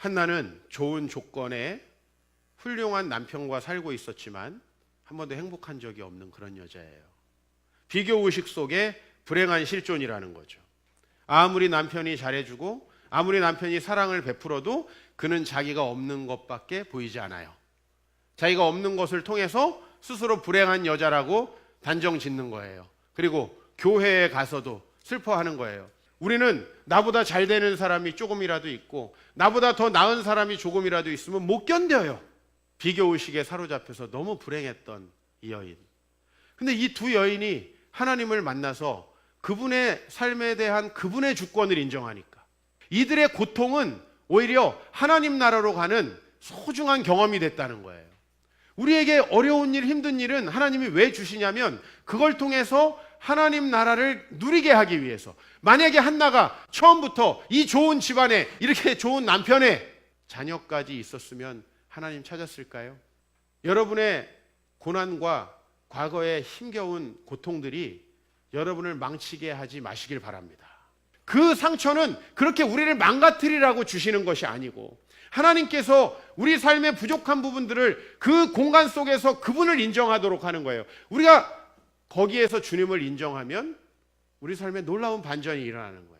한나는 좋은 조건에 훌륭한 남편과 살고 있었지만 한 번도 행복한 적이 없는 그런 여자예요. 비교 의식 속에 불행한 실존이라는 거죠. 아무리 남편이 잘해주고 아무리 남편이 사랑을 베풀어도 그는 자기가 없는 것밖에 보이지 않아요. 자기가 없는 것을 통해서 스스로 불행한 여자라고 단정 짓는 거예요. 그리고 교회에 가서도 슬퍼하는 거예요. 우리는 나보다 잘 되는 사람이 조금이라도 있고 나보다 더 나은 사람이 조금이라도 있으면 못 견뎌요. 비교 의식에 사로잡혀서 너무 불행했던 이 여인. 근데 이 두 여인이 하나님을 만나서 그분의 삶에 대한 그분의 주권을 인정하니까 이들의 고통은 오히려 하나님 나라로 가는 소중한 경험이 됐다는 거예요. 우리에게 어려운 일, 힘든 일은 하나님이 왜 주시냐면 그걸 통해서 하나님 나라를 누리게 하기 위해서. 만약에 한나가 처음부터 이 좋은 집안에 이렇게 좋은 남편의 자녀까지 있었으면 하나님 찾았을까요? 여러분의 고난과 과거의 힘겨운 고통들이 여러분을 망치게 하지 마시길 바랍니다. 그 상처는 그렇게 우리를 망가뜨리라고 주시는 것이 아니고 하나님께서 우리 삶의 부족한 부분들을 그 공간 속에서 그분을 인정하도록 하는 거예요. 우리가 거기에서 주님을 인정하면 우리 삶에 놀라운 반전이 일어나는 거예요.